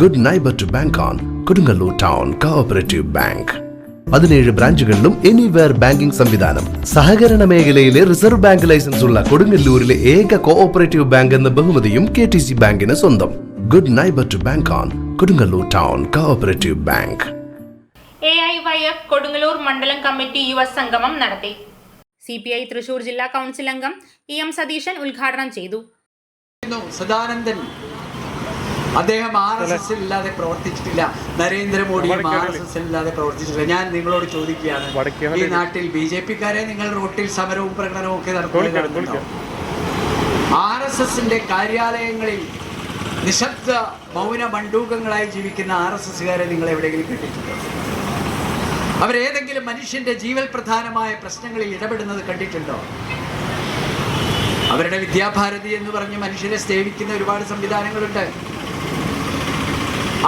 Good neighbour to bank on Kodungallur town cooperative bank പതിനേഴ് ബ്രാഞ്ചുകളിലും anywhere banking സംവിധാനം. സഹകരണ മേഖലയിലെ റിസർവ് ബാങ്ക് ലൈസൻസ് ഉള്ള കൊടുങ്ങല്ലൂരിലെ ഏക കോഓപ്പറേറ്റീവ് ബാങ്ക് എന്ന ബഹുമതിയും കെ ടി സി ബാങ്കിന് സ്വന്തം. Good neighbour to bank on Kodungallur town cooperative bank A I Y F Kodungallur മണ്ഡലം കമ്മിറ്റി യുവ സംഗമം നടത്തി സി പി ഐ തൃശൂർ ജില്ലാ കൗൺസിൽ അംഗം ഇ എം സതീശൻ ഉദ്ഘാടനം ചെയ്തു സദാനന്ദൻ അദ്ദേഹം ആർ എസ് എസ് ഇല്ലാതെ പ്രവർത്തിച്ചിട്ടില്ല. നരേന്ദ്രമോദിയും ആർ എസ് എസ് ഇല്ലാതെ പ്രവർത്തിച്ചിട്ടില്ല. ഞാൻ നിങ്ങളോട് ചോദിക്കുകയാണ് ഈ നാട്ടിൽ ബി ജെ പിക്കാരെ നിങ്ങൾ റോട്ടിൽ സമരവും പ്രകടനവും ഒക്കെ നടത്തുന്നുണ്ടോ ആർ എസ് എസിന്റെ കാര്യാലയങ്ങളിൽ നിശബ്ദ മൗന മണ്ഡൂകങ്ങളായി ജീവിക്കുന്ന ആർ എസ് എസുകാരെ നിങ്ങൾ എവിടെയെങ്കിലും കണ്ടിട്ടുണ്ടോ? അവരേതെങ്കിലും മനുഷ്യന്റെ ജീവൽ പ്രധാനമായ പ്രശ്നങ്ങളിൽ ഇടപെടുന്നത് കണ്ടിട്ടുണ്ടോ? അവരുടെ വിദ്യാഭാരതി എന്ന് പറഞ്ഞ് മനുഷ്യരെ സേവിക്കുന്ന ഒരുപാട് സംവിധാനങ്ങളുണ്ട്.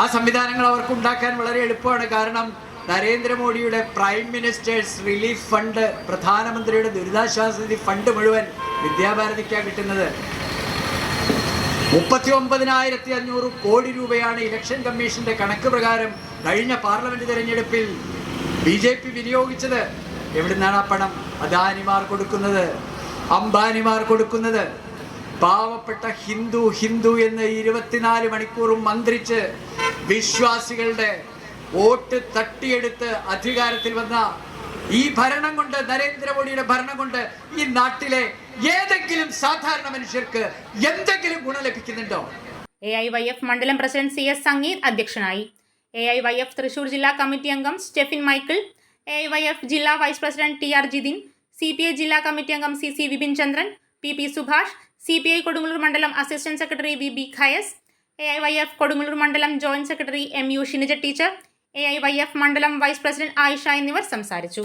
ആ സംവിധാനങ്ങൾ അവർക്ക് ഉണ്ടാക്കാൻ വളരെ എളുപ്പമാണ്. കാരണം നരേന്ദ്രമോദിയുടെ പ്രൈം മിനിസ്റ്റേഴ്സ് റിലീഫ് ഫണ്ട് പ്രധാനമന്ത്രിയുടെ ദുരിതാശ്വാസ നിധി ഫണ്ട് മുഴുവൻ വിദ്യാഭാരതിക്കാണ് കിട്ടുന്നത്. മുപ്പത്തി ഒമ്പതിനായിരത്തി അഞ്ഞൂറ് കോടി രൂപയാണ് ഇലക്ഷൻ കമ്മീഷന്റെ കണക്ക് പ്രകാരം കഴിഞ്ഞ പാർലമെന്റ് തെരഞ്ഞെടുപ്പിൽ ബി ജെ പി വിനിയോഗിച്ചത്. എവിടുന്നാണ് ആ പണം? അദാനിമാർ കൊടുക്കുന്നത്. അംബാനിമാർ കൊടുക്കുന്നത്. പാവപ്പെട്ട ഹിന്ദു ഹിന്ദു എന്ന് ഇരുപത്തിനാല് മണിക്കൂറും മന്ത്രിച്ച് വിശ്വാസികളുടെ വോട്ട് തട്ടിയെടുത്ത് അധികാരത്തിൽ വന്ന ഈ ഭരണം കൊണ്ട് നരേന്ദ്രമോദിയുടെ ഭരണം കൊണ്ട് ഈ നാട്ടിലെ ഏതെങ്കിലും സാധാരണ മനുഷ്യർക്ക് എന്തെങ്കിലും ഗുണം ലഭിക്കുന്നുണ്ടോ? എ ഐ വൈ എഫ് മണ്ഡലം പ്രസിഡന്റ് സി എസ് സംഗീത് അധ്യക്ഷനായി. A I Y F Thrissur ജില്ലാ കമ്മിറ്റി അംഗം Stephin Michael A I Y F ജില്ലാ vice president T R Jithin C P I ജില്ലാ കമ്മിറ്റി അംഗം C C Vipin Chandran P P Subhash C P I Kodungallur മണ്ഡലം assistant secretary V B Khayas A I Y F Kodungallur മണ്ഡലം joint secretary M U Shinija teacher A I Y F മണ്ഡലം vice president Ayisha എന്നിവർ സംസാരിച്ചു.